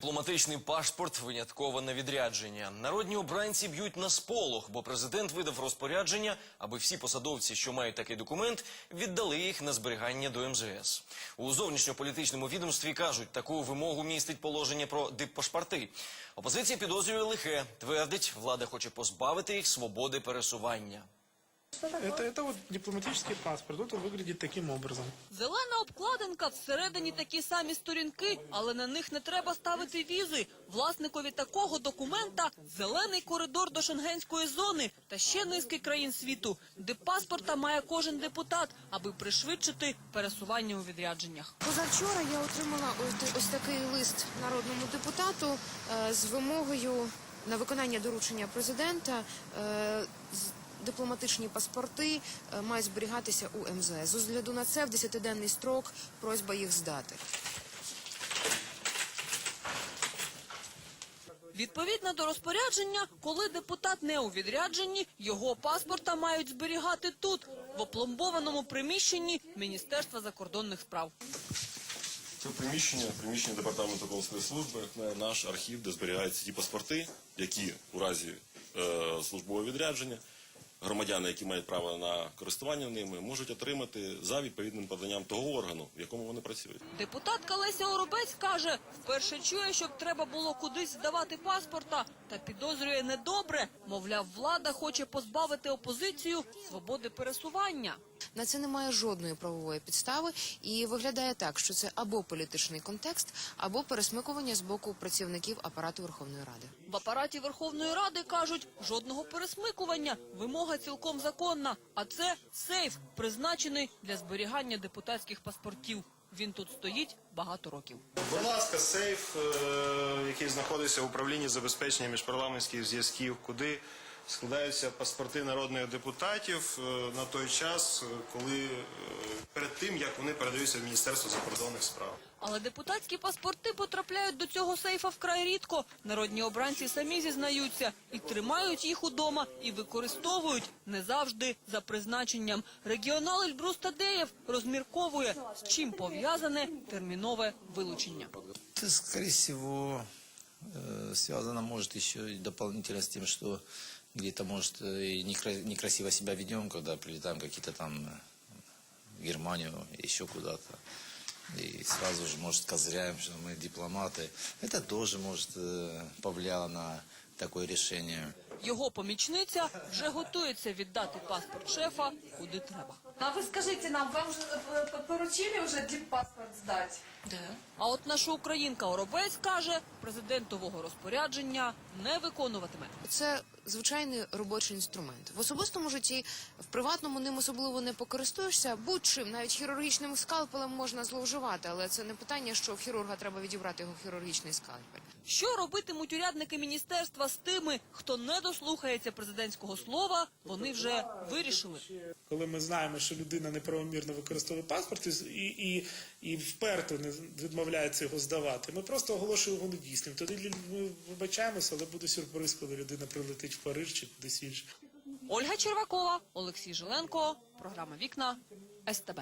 Дипломатичний пашпорт винятково на відрядження. Народні обранці б'ють на сполох, бо президент видав розпорядження, аби всі посадовці, що мають такий документ, віддали їх на зберігання до МЗС. У зовнішньополітичному відомстві кажуть, таку вимогу містить положення про диппашпорти. Опозиція підозрює лихе. Твердить, влада хоче позбавити їх свободи пересування. Это, это вот дипломатический паспорт. Вот он выглядит таким образом. Зелена обкладинка, всередині такі самі сторінки, але на них не треба ставити візи. Власникові такого документа зелений коридор до шенгенської зони та ще низки країн світу, де паспорта має кожен депутат, аби пришвидшити пересування у відрядженнях. Позавчора я отримала ось, ось такий лист народному депутату е, з вимогою на виконання доручення президента. е, з- Дипломатичні паспорти е, мають зберігатися у МЗС. З огляду на це в 10-денний строк просьба їх здати. Відповідно до розпорядження, коли депутат не у відрядженні, його паспорта мають зберігати тут, в опломбованому приміщенні Міністерства закордонних справ. Це приміщення, приміщення департаменту консульської служби, наш архів, де зберігаються ті паспорти, які у разі е, службового відрядження громадяни, які мають право на користування ними, можуть отримати за відповідним поданням того органу, в якому вони працюють. Депутатка Леся Оробець каже, вперше чує, щоб треба було кудись здавати паспорта, та підозрює недобре. Мовляв, влада хоче позбавити опозицію свободи пересування. На це немає жодної правової підстави, і виглядає так, що це або політичний контекст, або пересмикування з боку працівників апарату Верховної Ради. В апараті Верховної Ради кажуть, жодного пересмикування. Вимога цілком законна. А це сейф, призначений для зберігання депутатських паспортів. Він тут стоїть багато років. Будь ласка, сейф, е, який знаходиться в управлінні забезпечення міжпарламентських зв'язків, куди складаються паспорти народних депутатів е, на той час, е, коли е, перед тим як вони передаються в Міністерство закордонних справ. Але депутатські паспорти потрапляють до цього сейфа вкрай рідко. Народні обранці самі зізнаються і тримають їх удома, і використовують не завжди за призначенням. Регіонал Ельбрус Тадеєв розмірковує, з чим пов'язане термінове вилучення. Это, скорее всего, э, связано, может, еще и дополнительно с тем, что где-то, может, э, и некра- некрасиво себя ведем, когда прилетаем какие-то там э, в Германию, еще куда-то. И сразу же, может, козыряем, что мы дипломаты. Это тоже, может, э, повлияло на такое решение. Його помічниця вже готується віддати паспорт шефа куди треба. А вы скажите нам, вам же э, поручили уже диппаспорт сдать? А от наша українка Оробець каже, президентового розпорядження не виконуватиме. Це звичайний робочий інструмент. В особистому житті, в приватному ним особливо не покористуєшся. Будь-чим, навіть хірургічним скальпелем можна зловживати, але це не питання, що в хірурга треба відібрати його хірургічний скальпель. Що робитимуть урядники міністерства з тими, хто не дослухається президентського слова, вони вже вирішили. Коли ми знаємо, що людина неправомірно використовує паспорт і, і, і вперто не відмовляється його здавати, ми просто оголошуємо його недійсним. Тоді ми вибачаємося, але буде сюрприз, коли людина прилетить в Париж чи кудись інше. Ольга Червакова, Олексій Жиленко, програма Вікна СТБ.